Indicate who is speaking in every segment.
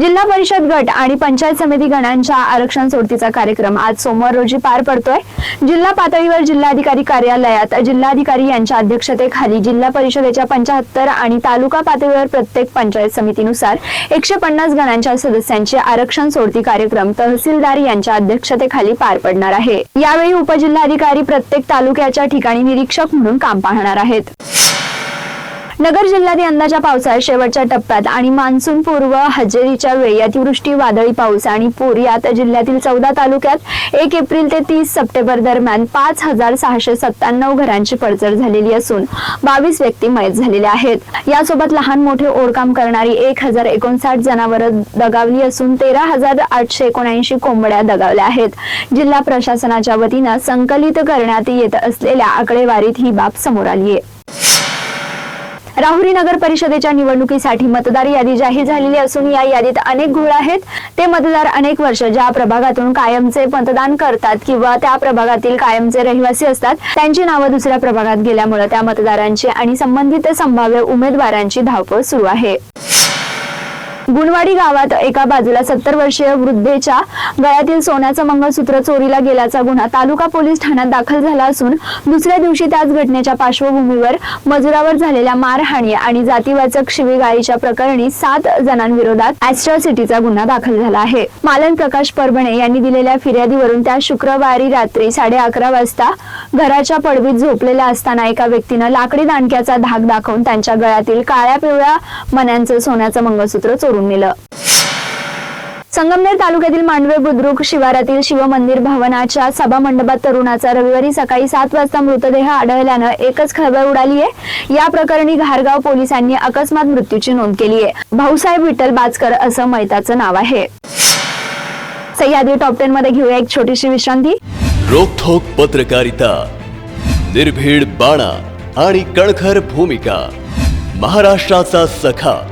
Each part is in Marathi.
Speaker 1: जिल्हा परिषद गट आणि पंचायत समिती गणांच्या आरक्षण सोडतीचा कार्यक्रम आज सोमवार रोजी पार पडतोय. जिल्हा पातळीवर जिल्हाधिकारी कार्यालयात जिल्हाधिकारी यांच्या अध्यक्षतेखाली जिल्हा परिषदेच्या पंचाहत्तर आणि तालुका पातळीवर प्रत्येक पंचायत समितीनुसार एकशे पन्नास गणांच्या सदस्यांचे आरक्षण सोडती कार्यक्रम तहसीलदार यांच्या अध्यक्षतेखाली पार पडणार आहे. यावेळी उपजिल्हाधिकारी प्रत्येक तालुक्याच्या ठिकाणी निरीक्षक म्हणून काम पाहणार आहेत. नगर जिल्ह्यात यंदाच्या पावसाळ्यात शेवटच्या टप्प्यात आणि मान्सून पूर्व हजेरीच्या वेळी अतिवृष्टी वादळी पाऊस आणि पूर यात जिल्ह्यातील चौदा तालुक्यात एक एप्रिल ते तीस सप्टेंबर दरम्यान पाच हजार सहाशे सत्त्याण्णव घरांची पडझड झालेली असून बावीस व्यक्ती मयत झालेल्या आहेत. यासोबत लहान मोठे ओढकाम करणारी एक हजार एकोणसाठ जनावरं दगावली असून तेरा हजार आठशे एकोणऐंशी कोंबड्या दगावल्या आहेत. जिल्हा प्रशासनाच्या वतीनं संकलित करण्यात येत असलेल्या आकडेवारीत ही बाब समोर आली आहे राहुरी नगर परिषदेच्या निवडणुकीसाठी मतदार यादी जाहीर झालेली असून या यादीत अनेक घोळ आहेत. ते मतदार अनेक वर्ष ज्या प्रभागातून कायमचे मतदान करतात किंवा त्या प्रभागातील कायमचे रहिवासी असतात त्यांची नावं दुसऱ्या प्रभागात गेल्यामुळे त्या मतदारांची आणि संबंधित संभाव्य उमेदवारांची धावपळ सुरू आहे. गुणवाडी गावात एका बाजूला सत्तर वर्षीय वृद्धेच्या गळ्यातील सोन्याचं मंगळसूत्र चोरीला गेल्याचा गुन्हा तालुका पोलीस ठाण्यात दाखल झाला असून दुसऱ्या दिवशी त्याच घटनेच्या पार्श्वभूमीवर मजुरावर झालेल्या मारहाणी आणि जातीवाचक शिवीगाळीच्या प्रकरणी सात जणांविरोधात ऍस्ट्रॉसिटीचा गुन्हा दाखल झाला आहे. मालन प्रकाश परभणे यांनी दिलेल्या फिर्यादीवरून त्या शुक्रवारी रात्री साडे अकरा वाजता घराच्या पडवीत झोपलेल्या असताना एका व्यक्तीनं लाकडी दांडक्याचा धाक दाखवून त्यांच्या गळ्यातील काळ्या पिवळ्या मन्यांचं सोन्याचं मंगळसूत्र चोरून नेलं. संगमनेर तालुक्यातील मांडवे बुद्रुक शिवारातील शिवमंदिर भवनाच्या सभा मंडपात तरुणाचा रविवारी सकाळी सात वाजता मृतदेह आढळल्यानं एकच खळबळ उडाली आहे. या प्रकरणी घारगाव पोलिसांनी अकस्मात मृत्यूची नोंद केली आहे. भाऊसाहेब विठ्ठल बाचकर असं मैताचं नाव आहे. सह्याद्री टॉप टेन मध्ये घेऊया एक छोटीशी विश्रांती.
Speaker 2: रोखोक पत्रकारिता निर्भीड बाणा आणि कणखर भूमिका महाराष्ट्राचा सखा.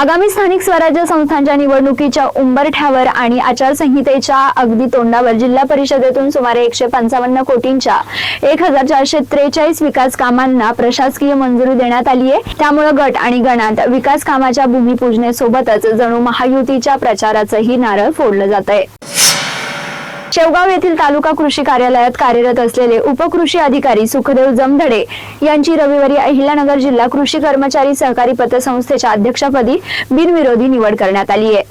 Speaker 1: आगामी स्थानिक स्वराज्य संस्थांच्या निवडणुकीच्या उंबरठ्यावर आणि आचारसंहितेच्या अगदी तोंडावर जिल्हा परिषदेतून सुमारे एकशे पंचावन्न कोटींच्या एक हजार चारशे त्रेचाळीस विकास कामांना प्रशासकीय मंजुरी देण्यात आली आहे. त्यामुळे गट आणि गणात विकास कामाच्या भूमिपूजनेसोबतच जणू महायुतीच्या प्रचाराचंही नारळ फोडलं जात आहे शेवगाव येथील तालुका कृषी कार्यालयात कार्यरत असलेले उपकृषी अधिकारी सुखदेव जमधडे यांची रविवारी अहिल्यानगर जिल्हा कृषी कर्मचारी सहकारी पतसंस्थेच्या अध्यक्षपदी बिनविरोधी निवड करण्यात आली आहे.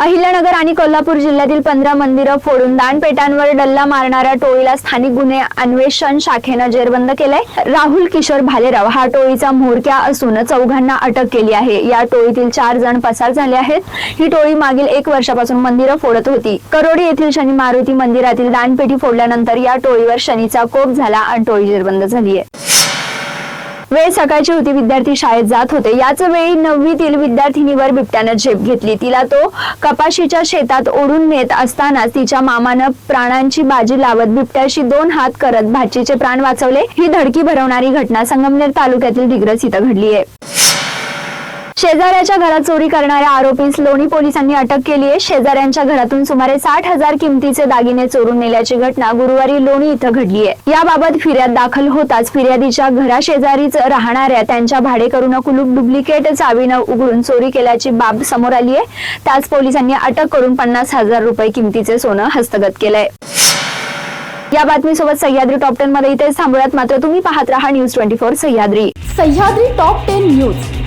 Speaker 1: अहिल्यानगर आणि कोल्हापूर जिल्ह्यातील पंधरा मंदिरं फोडून दानपेटांवर डल्ला मारणाऱ्या टोळीला स्थानिक गुन्हे अन्वेषण शाखेनं जेरबंद केलंय. राहुल किशोर भालेराव हा टोळीचा म्होरक्या असून चौघांना अटक केली आहे. या टोळीतील चार जण पसार झाले आहेत. ही टोळी मागील एक वर्षापासून मंदिरं फोडत होती. करोडी येथील शनी मारुती मंदिरातील दानपेटी फोडल्यानंतर या टोळीवर शनीचा कोप झाला आणि टोळी जेरबंद झाली आहे. वेळ सकाळची होती विद्यार्थी शाळेत जात होते. याच वेळी नववीतील विद्यार्थिनीवर बिबट्यानं झेप घेतली. तिला तो कपाशीच्या शेतात ओढून नेत असताना तिच्या मामानं प्राणांची बाजी लावत बिबट्याशी दोन हात करत भाचीचे प्राण वाचवले. ही धडकी भरवणारी घटना संगमनेर तालुक्यातील डिग्रस इथं घडली आहे शेजाऱ्याच्या घरात चोरी करणाऱ्या आरोपीस लोणी पोलिसांनी अटक केली आहे. शेजाऱ्यांच्या घरातून सुमारे साठ हजार किमतीचे दागिने चोरून नेल्याची घटना गुरुवारी लोणी इथं घडली आहे. याबाबत फिर्याद दाखल होताच फिर्यादीच्या घराशेजारीच राहणाऱ्या त्यांच्या भाडेकरून कुलूप डुप्लिकेट चावीनं उघडून चोरी केल्याची बाब समोर आली आहे. त्याच पोलिसांनी अटक करून पन्नास हजार रुपये किमतीचे सोनं हस्तगत केलंय. या बातमीसोबत सह्याद्री टॉप टेन मध्ये इथेच थांबूयात. मात्र तुम्ही पाहत राहा news twenty four Sahyadri.
Speaker 3: Sahyadri top ten news.